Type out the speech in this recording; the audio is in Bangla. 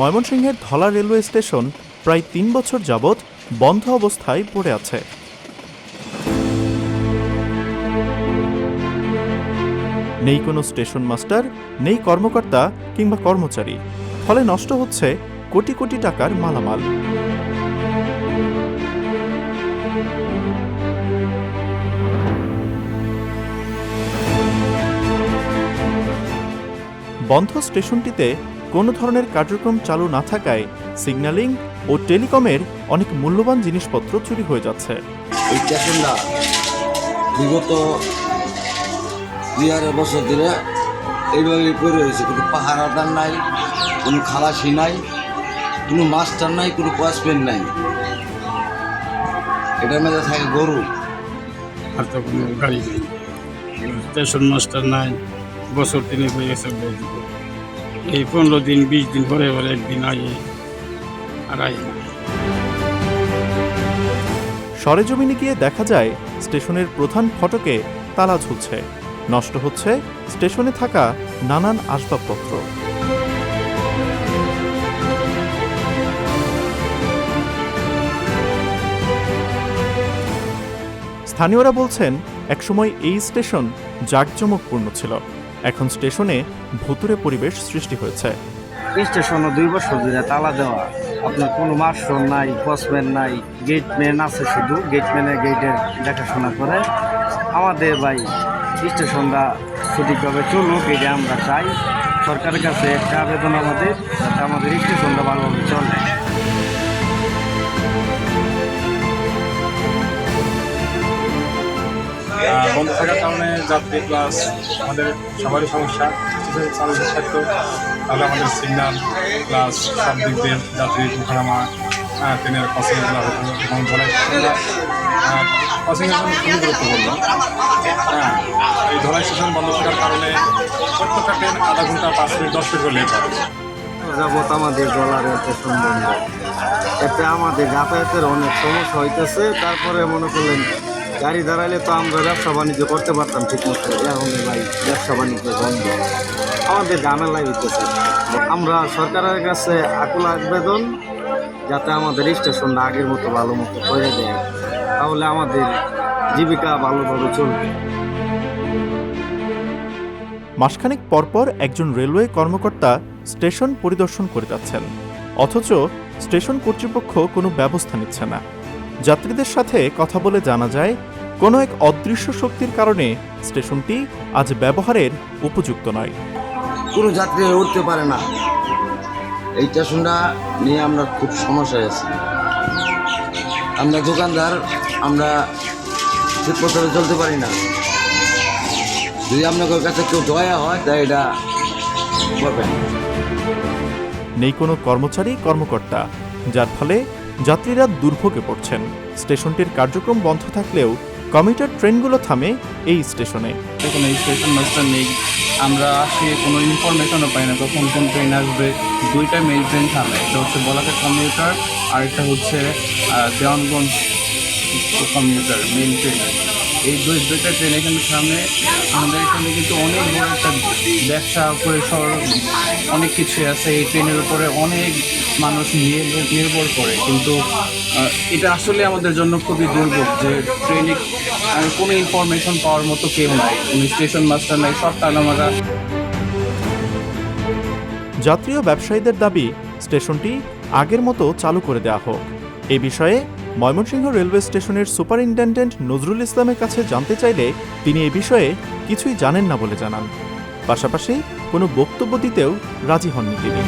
ময়মনসিংহের ধলা রেলওয়ে স্টেশন প্রায় তিন বছর যাবৎ বন্ধ অবস্থায় পড়ে আছে। নেই কোনো স্টেশন মাস্টার, নেই কর্মকর্তা কিংবা কর্মচারী। ফলে নষ্ট হচ্ছে কোটি কোটি টাকার মালামাল। বন্ধ স্টেশনটিতে কোনো ধরনের কার্যক্রম চালু না থাকায় সিগন্যালিং ও টেলিকমের অনেক মূল্যবান জিনিসপত্র চুরি হয়ে যাচ্ছে। এই স্টেশনটা বিগত দুই বছর ধরে এইভাবে পড়ে রয়েছে। কোনো পাহারাদার নাই কোনো খালাসি নাই কোনো মাস্টার নাই কোনো কোয়াসম্যান নাই। এটার মধ্যে থাকে গরু। আর তো কোনো গাড়ি নেই। স্টেশন মাস্টার নাই বছর তিনে হয়ে গেছে এই পনেরো দিন, বিশ দিন পরে এবার একদিন আগে আর সরেজমিনে গিয়ে দেখা যায়, স্টেশনের প্রধান ফটকে তালা ঝুলছে। নষ্ট হচ্ছে স্টেশনে থাকা নানান আসবাবপত্র। স্থানীয়রা বলছেন, একসময় এই স্টেশন জাঁকজমকপূর্ণ ছিল। এখন স্টেশনে ভুতুরে পরিবেশ সৃষ্টি হয়েছে। স্টেশনও দুই বছর ধরে তালা দেওয়া। আপনার কোনো মাস্টার নাই পোস্টম্যান নাই গেটম্যান আছে শুধু গেটম্যানের গেটের দেখাশোনা করে। আমাদের ভাই স্টেশনটা সঠিকভাবে চলুক, এটা আমরা চাই। সরকারের কাছে একটা আবেদন আমাদের, যাতে আমাদের স্টেশনটা ভালোভাবে চলে। বন্ধ থাকার কারণে যাত্রী প্লাস আমাদের সবারই সমস্যা। চালু থাকতো তাহলে আমাদের সিগন্যাল প্লাস সব দিক দিয়ে যাত্রীর উঠানামা আহ, ট্রেনের ক্রসিংগুলো হতো এবং জন্য খুবই গুরুত্বপূর্ণ। হ্যাঁ এই ধলাই স্টেশন বন্ধ থাকার কারণে প্রত্যেকটা ট্রেন আধা ঘণ্টা পাঁচ মিনিট দশ মিনিট লেট হবে যাবত আমাদের ডলারের স্টেশন বন্ধ এতে আমাদের যাতায়াতের অনেক সমস্যা হইতেছে তারপরে মনে করলেন গাড়ি দাঁড়ালে তো আমরা ব্যবসা বাণিজ্য করতে পারতাম ঠিক মতো এখন ভাই, ব্যবসা বাণিজ্য বন্ধ। আমাদের ঝামেলা হইতেছে। আমরা সরকারের কাছে আকুল আবেদন যাতে আমাদের স্টেশনটা আগের মতো ভালো মতো করে দেয়। তাহলে আমাদের জীবিকা ভালোভাবে চলবে। মাসখানেক পরপর একজন রেলওয়ে কর্মকর্তা স্টেশন পরিদর্শন করে যাচ্ছেন। অথচ স্টেশন কর্তৃপক্ষ কোনো ব্যবস্থা নিচ্ছে না। যাত্রীদের সাথে কথা বলে জানা যায় কোনো এক অদৃশ্য শক্তির কারণে স্টেশনটি আজ ব্যবহারের উপযুক্ত নয়। কোনো যাত্রী উঠতে পারে না। এই স্টেশনটা নিয়ে আমরা খুব সমস্যায় আছি। আমরা দোকানদার আমরা ঠিক মতো চলতে পারি না। যদি আপনাদের কাছে কেউ দয়া হয় তাই এটা করবেন। নেই কোনো কর্মচারী কর্মকর্তা যার ফলে যাত্রীরা দুর্ভোগে পড়ছেন। স্টেশনটির কার্যক্রম বন্ধ থাকলেও কমিউটার ট্রেনগুলো থামে এই স্টেশনে। কোনো স্টেশন মাস্টার নেই। আমরা আসি কোনো ইনফরমেশনও পাই না। কখন কোন ট্রেন আসবে, দুইটা মেইন ট্রেন থামে। একটা হচ্ছে বলাকা কমিউটার আর একটা হচ্ছে দেওয়ানগঞ্জ কমিউটার মেইন ট্রেন এই দুইটা ট্রেন এখানে সামনে আমাদের এখানে কিন্তু অনেক বড় একটা ব্যবসা শহর, অনেক কিছু আছে। এই ট্রেনের উপরে অনেক মানুষ নির্ভর করে। কিন্তু এটা আসলে আমাদের জন্য খুবই দুর্ভোগ যে ট্রেনে কোনো ইনফরমেশন পাওয়ার মতো কেউ নাই। কোনো স্টেশন মাস্টার নাই, সব তালামারা। যাত্রী ও ব্যবসায়ীদের দাবি স্টেশনটি আগের মতো চালু করে দেওয়া হোক। এ বিষয়ে ময়মনসিংহ রেলওয়ে স্টেশনের সুপারিনটেন্ডেন্ট নজরুল ইসলামের কাছে জানতে চাইলে তিনি এ বিষয়ে কিছুই জানেন না বলে জানান। পাশাপাশি কোনো বক্তব্য দিতেও রাজি হননি তিনি।